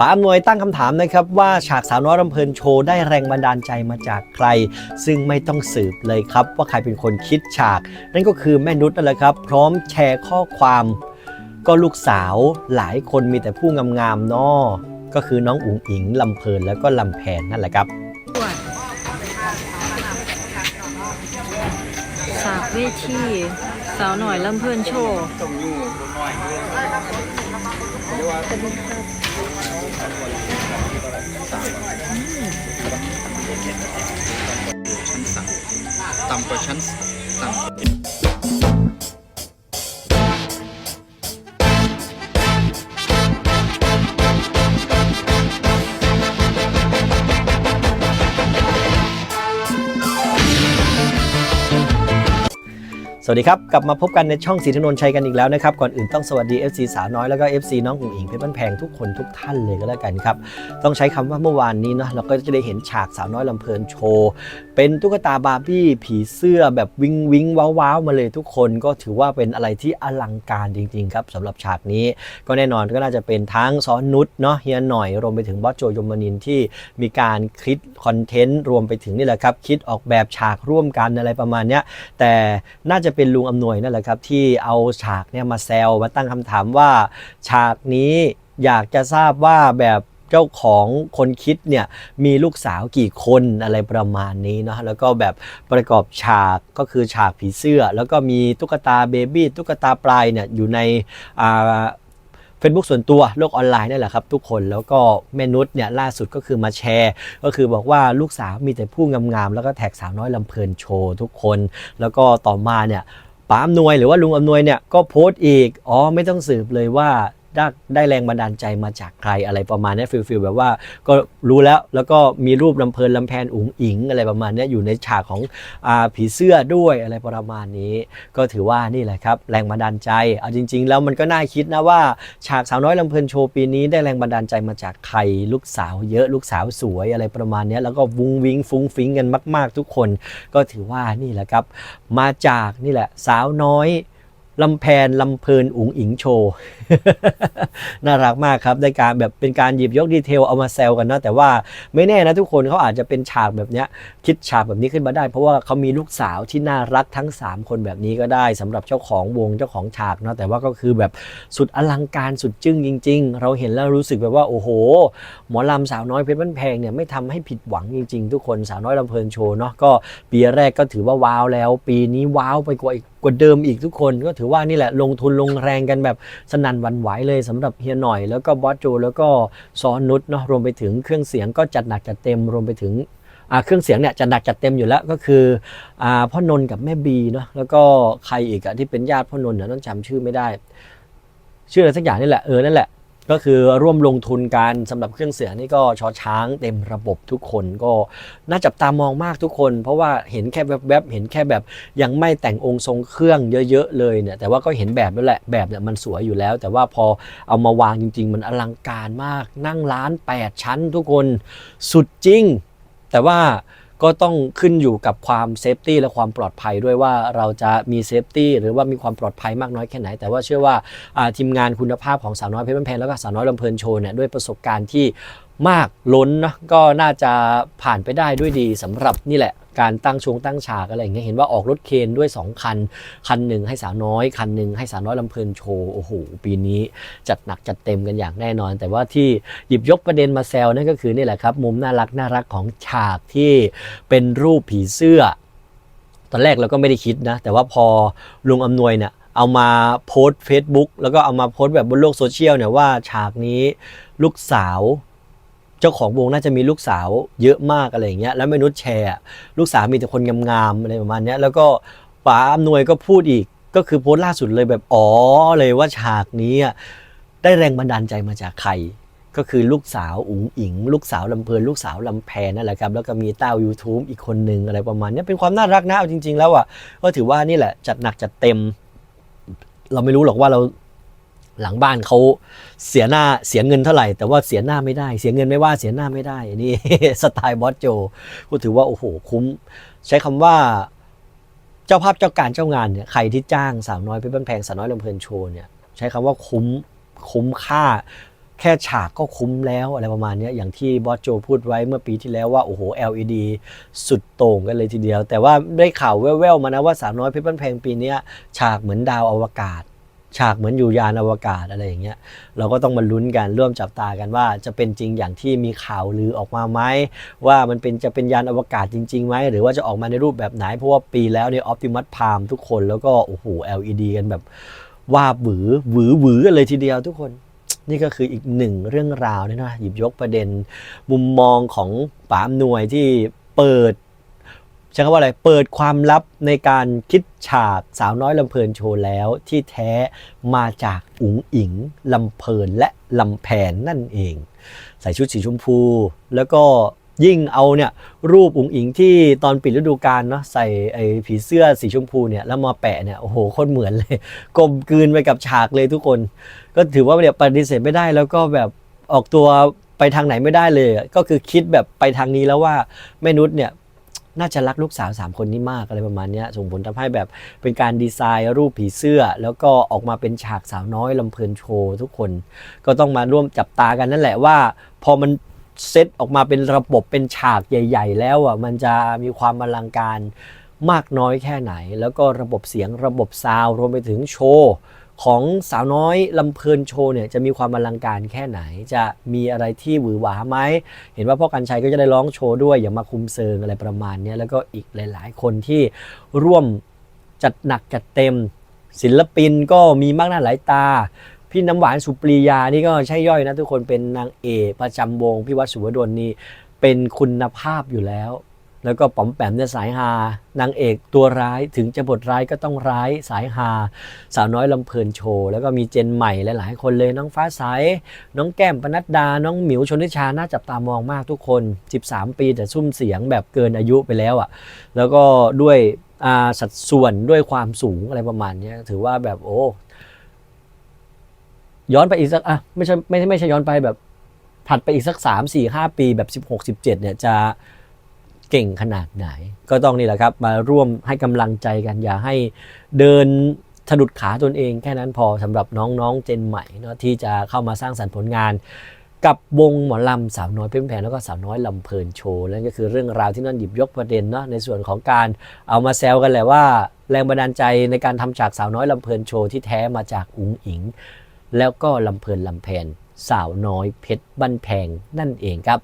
ป๋าอำนวยตั้งคำถามนะครับว่าฉากสาวน้อยรำเพลินโชว์ได้แรงบันดาลใจมาจากใคร ซึ่งไม่ต้องสืบเลยครับ ว่าใครเป็นคนคิดฉาก นั่นก็คือแม่นุชนั่นแหละครับ พร้อมแชร์ข้อความ ก็ลูกสาวหลายคนมีแต่ผู้งามๆเนาะก็คือน้องอุ๋งอิงลำเพลินแล้วก็ลำแพนนั่นแหละครับฉากเวทีสาวหน่อยลำเพลินโชว์ ต่ำก สวัสดีครับ กลับมาพบกันในช่องสีถนนชัยกันอีกแล้วนะครับ ก่อนอื่นต้องสวัสดี FC สาวน้อยแล้วก็ FC น้องอุ๋งอิงเพชรบ้านแพงทุกคนทุกท่านเลยก็แล้วกันครับ ต้องใช้คำว่าเมื่อวานนี้เนาะเราก็จะได้เห็นฉากสาวน้อยลำเพลินโชว์ เป็นตุ๊กตาบาร์บี้ผีเสื้อแบบวิงวิงว้าวว้าวมาเลยทุกคนก็ถือว่าเป็นอะไรที่อลังการจริง ๆ ครับสำหรับฉากนี้ ก็แน่นอนก็น่าจะเป็นทั้งซ้อนนุชเนาะเฮียหน่อยรวมไปถึงบอสโจยมนินที่มีการคิดคอนเทนต์รวมไปถึงนี่แหละครับคิดออกแบบฉากร่วมกันอะไรประมาณเนี้ยแต่น่าจะเป็นลุงอำนวยนั่นแหละครับที่เอาฉากเนี่ยมาแซวมาตั้งคำถามว่า ฉากนี้อยากจะทราบว่าแบบเจ้าของคนคิดเนี่ยมีลูกสาวกี่คนอะไรประมาณนี้เนาะแล้วก็แบบประกอบฉากก็คือฉากผีเสื้อ แล้วก็มีตุ๊กตาเบบี้ตุ๊กตาปลายเนี่ยอยู่ในอ่า เฟซบุ๊กส่วนตัวโลกออนไลน์นี่แหละครับทุกคนแล้วก็แม่นุชเนี่ยล่าสุดก็คือมาแชร์ ก็คือบอกว่าลูกสาวมีแต่ผู้งามๆแล้วก็แท็กสาวน้อยลำเพลินโชว์ทุกคน แล้วก็ต่อมาเนี่ยป๋าอำนวยหรือว่าลุงอำนวยเนี่ยก็โพสต์อีกอ๋อไม่ต้องสืบเลยว่า ได้ได้แรงบันดาลใจมาจากใครอะไรประมาณนี้ฟิลฟิลแบบว่าก็รู้แล้วแล้วก็มีรูปลำเพลินลำแพนอุ๋งอิงอะไรประมาณนี้อยู่ในฉากของอาผีเสื้อด้วยอะไรประมาณนี้ ก็ถือว่านี่แหละครับแรงบันดาลใจเอาจริง ๆ แล้วมันก็น่าคิดนะว่าฉากสาวน้อยลำเพลินโชว์ปีนี้ได้แรงบันดาลใจมาจากใครลูกสาวเยอะลูกสาวสวยอะไรประมาณนี้แล้วก็วุ้งวิงฟุ้งฟิ้งกันมาก ๆ ทุกคน ก็ถือว่านี่แหละครับ มาจากนี่แหละสาวน้อยลำแพนลำเพลินอุ๋งอิงโชว์น่ารักมากครับได้การแบบเป็นการหยิบยกดีเทลเอามาแซวกันเนาะแต่ว่าไม่แน่นะทุกคนเขาอาจจะเป็นฉากแบบเนี้ยคิดฉากแบบนี้ขึ้นมาได้ เพราะว่าเขามีลูกสาวที่น่ารักทั้ง 3 คนแบบนี้ก็ได้สำหรับเจ้าของวงเจ้าของฉากเนาะแต่ว่าก็คือแบบสุดอลังการสุดจึ้งจริง ๆ เราเห็นแล้วรู้สึกแบบว่าโอ้โห หมอลำสาวน้อยเพชรบ้านแพงเนี่ยไม่ทำให้ผิดหวังจริง ๆ ทุกคนสาวน้อยลำเพลินโชว์เนาะก็ปีแรกก็ถือว่าว้าวแล้ว ปีนี้ว้าวไปกว่าอีกกว่าเดิมอีกทุกคน ก็ถือว่านี่แหละลงทุนลงแรงกันแบบสนั่นหวันไหวเลยสำหรับเฮียหน่อย แล้วก็บอสโจแล้วก็ซอนนุชเนาะรวมไปถึงเครื่องเสียงก็จัดหนักจัดเต็มรวมไปถึงเครื่องเสียงเนี่ยจัดหนักจัดเต็มอยู่แล้วก็คืออพ่อนนท์กับแม่บีเนาะแล้วก็ใครอีกอะที่เป็นญาติพ่อนนท์เนี่ยต้องจำชื่อไม่ได้ ชื่ออะไรสักอย่างนี่แหละเออนั่นแหละ ก็คือร่วมลงทุนกันสำหรับเครื่องเสียงนี่ก็ชอช้างเต็มระบบทุกคนก็น่าจับตามองมากทุกคน เพราะว่าเห็นแค่แวบๆเห็นแค่แบบยังไม่แต่งองค์ทรงเครื่องเยอะๆเลยเนี่ยแต่ว่าก็เห็นแบบนั่นแหละแบบเนี่ยมันสวยอยู่แล้ว แต่ว่าพอเอามาวางจริง ๆ มันอลังการมากนั่งร้าน 8 ชั้นทุกคนสุดจริง แต่ว่า ก็ต้องขึ้นอยู่กับความเซฟตี้และความปลอดภัยด้วยว่าเราจะมีเซฟตี้หรือว่ามีความปลอดภัยมากน้อยแค่ไหน แต่ว่าเชื่อว่าทีมงานคุณภาพของสาวน้อยเพชรบ้านแพงแล้วก็สาวน้อยลำเพลินโชว์เนี่ยด้วยประสบการณ์ที่ มากล้นนะก็น่าจะผ่านไปได้ด้วยดีสำหรับนี่แหละการตั้งชงตั้งฉากอะไรอย่างเงี้ยเห็นว่าออกรถเคนด้วย 2 คัน คันหนึ่งให้สาวน้อย คันหนึ่งให้สาวน้อยลำเพลินโชว์โอ้โหปีนี้จัดหนักจัดเต็มกันอย่างแน่นอน แต่ว่าที่หยิบยกประเด็นมาแซวนั่นก็คือนี่แหละครับมุมน่ารักน่ารักของฉากที่เป็นรูปผีเสื้อ ตอนแรกเราก็ไม่ได้คิดนะ แต่ว่าพอลุงอำนวยเนี่ยเอามาโพสต์ Facebook แล้วก็เอามาโพสต์แบบบนโลกโซเชียลเนี่ยว่าฉากนี้ลูกสาว จ้าของวงน่าจะมีลูกสาวเยอะมากอะไรอย่างเงี้ยแล้วไม่นุษย์แชร์ ลูกสาวมีแต่คนงามๆอะไรประมาณเนี้ยแล้วก็ป๋าอำนวยก็พูดอีกก็คือโพสต์ล่าสุดเลยแบบอ๋อเลยว่าฉากนี้ได้แรงบันดาลใจมาจากใคร ก็คือลูกสาวอุ๋งอิง ลูกสาวลำเพลินลูกสาวลำแพนนั่นแหละครับแล้วก็มีเต้า YouTube อีกคนหนึ่งอะไรประมาณเนี้ยเป็นความน่ารักนะเอาจริง ๆ แล้วอะก็ถือว่านี่แหละจัดหนักจัดเต็ม เราไม่รู้หรอกว่าเรา หลังบ้านเขาเสียหน้าเสียเงินเท่าไหร่ แต่ว่าเสียหน้าไม่ได้ เสียเงินไม่ว่าเสียหน้าไม่ได้นี่สไตล์บอสโจก็ถือว่าโอ้โหคุ้ม ใช้คำว่าเจ้าภาพเจ้าการเจ้างานเนี่ยใครที่จ้างสาวน้อยเพชรบ้านแพงสาวน้อยลำเพลินโชว์เนี่ยใช้คำว่าคุ้มคุ้มค่า แค่ฉากก็คุ้มแล้วอะไรประมาณนี้อย่างที่บอสโจพูดไว้เมื่อปีที่แล้วว่าโอ้โห LED สุดโต่งกันเลยทีเดียว แต่ว่าได้ข่าวแว่วๆมานะว่าสาวน้อยเพชรบ้านแพงปีนี้ฉากเหมือนดาวอวกาศ ฉากเหมือนอยู่ยานอวกาศอะไรอย่างเงี้ยเราก็ต้องมาลุ้นกันร่วมจับตากันว่าจะเป็นจริงอย่างที่มีข่าวลือออกมาไหมว่ามันเป็นจะเป็นยานอวกาศจริงๆไหมหรือว่าจะออกมาในรูปแบบไหน เพราะว่าปีแล้วเนี่ยออ t ติมัสพามทุกคนแล้วก็โอ้โห LED กันแบบว่าบหวือหวือหวือกันเลยทีเดียวทุกคนนี่ก็คืออีกหนึ่งเรื่องราวนี่นะหยิบยกประเด็น มุมมองของป๋าอำนวยที่เปิด ใช้คำว่าอะไร เปิดความลับในการคิดฉากสาวน้อยลำเพลินโชว์แล้วที่แท้มาจากอุ๋งอิงลำเพลินและลำแพนนั่นเอง ใส่ชุดสีชมพู แล้วก็ยิ่งเอาเนี่ยรูปอุ๋งอิงที่ตอนปิดฤดูกาลเนาะใส่ไอ้ผีเสื้อสีชมพูเนี่ยแล้วมาแปะเนี่ยโอ้โหโคตรเหมือนเลยกลมกลืนไปกับฉากเลยทุกคน ก็ถือว่าเนี่ยปฏิเสธไม่ได้แล้วก็แบบออกตัวไปทางไหนไม่ได้เลย ก็คือคิดแบบไปทางนี้แล้วว่าแม่นุชเนี่ย น่าจะรักลูกสาวสามคนนี้มากอะไรประมาณนี้ส่งผลทำให้แบบเป็นการดีไซน์รูปผีเสื้อ แล้วก็ออกมาเป็นฉากสาวน้อยลำเพลินโชว์ทุกคน ก็ต้องมาร่วมจับตากันนั่นแหละว่า พอมันเซตออกมาเป็นระบบเป็นฉากใหญ่ ๆ แล้วอะมันจะมีความอลังการมากน้อยแค่ไหน แล้วก็ระบบเสียงระบบซาวรวมไปถึงโชว์ ของสาวน้อยลำเพลินโชว์เนี่ยจะมีความอลังการแค่ไหน จะมีอะไรที่หวือหวาไหม เห็นว่าพ่อกันชัยก็จะได้ร้องโชว์ด้วยอย่างมาคุมเซิงอะไรประมาณนี้แล้วก็อีกหลาย ๆ คนที่ร่วมจัดหนักจัดเต็ม ศิลปินก็มีมากหน้าหลายตา พี่น้ำหวานสุปรียานี่ก็ใช่ย่อยนะทุกคนเป็นนางเอกประจำวงพี่วัดสุวดลนี่เป็นคุณภาพอยู่แล้ว แล้วก็ป๋อมแปมเนี่ยสายฮานางเอกตัวร้ายถึงจะบทร้ายก็ต้องร้ายสายฮาสาวน้อยลำเพลินโชว์แล้วก็มีเจนใหม่หลายๆคนเลยน้องฟ้าใสน้องแก้มปนัดดา น้องหมิวชนทิชาน่าจับตามองมากทุกคน 13 ปีแต่ซุ่มเสียงแบบเกินอายุไปแล้วอะ่ะแล้วก็ด้วยอาสัดส่วนด้วยความสูงอะไรประมาณเนี้ยถือว่าแบบโอ้ย้อนไปอีกสักอะไม่ใช่ไม่ใช่ไม่ใช่ย้อนไปแบบถัดไปอีกสักสามสี่ห้าปีแบบสิบหกสิบเจ็ดเนี่ยจะ เก่งขนาดไหน ก็ต้องนี่แหละครับมาร่วมให้กำลังใจกัน อย่าให้เดินสะดุดขาตนเองแค่นั้นพอสำหรับน้องๆเจนใหม่เนาะที่จะเข้ามาสร้างสรรค์ผลงานกับวงหมอลำสาวน้อยเพ่มแพงแล้วก็สาวน้อยลำเพลินโชว์นั่นก็คือเรื่องราวที่นั่นหยิบยกประเด็นเนาะในส่วนของการเอามาแซวกันแหละว่า แรงบันดาลใจในการทำฉากสาวน้อยลำเพลินโชว์ที่แท้มาจากอุ๋งอิง แล้วก็ลำเพลินลำแพนสาวน้อยเพชรบ้นแพงนั่นเองครับ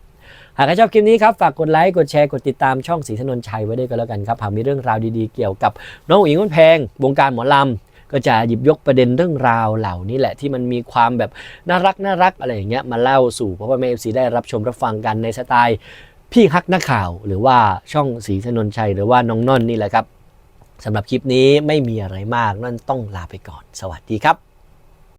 ากใครชอบคลิปนี้ครับ ฝากกดไลค์กดแชร์กดติดตามช่องสีถนนชัยไว้ด้วยกันแล้วกันครับหากมีเรื่องราวดีๆเกี่ยวกับน้องอิงบ้านแพง วงการหมอลำก็จะหยิบยกประเด็นเรื่องราวเหล่านี้แหละที่มันมีความแบบน่ารักน่ารักอะไรอย่างเงี้ยมาเล่าสู่เพราะว่าแม่เอฟซีได้รับชมรับฟังกันในสไตล์พี่ฮักนักข่าวหรือว่าช่องสีถนนชัยหรือว่าน้องน่อนนี่แหละครับสำหรับคลิปนี้ไม่มีอะไรมากนั่นต้องลาไปก่อน สวัสดีครับ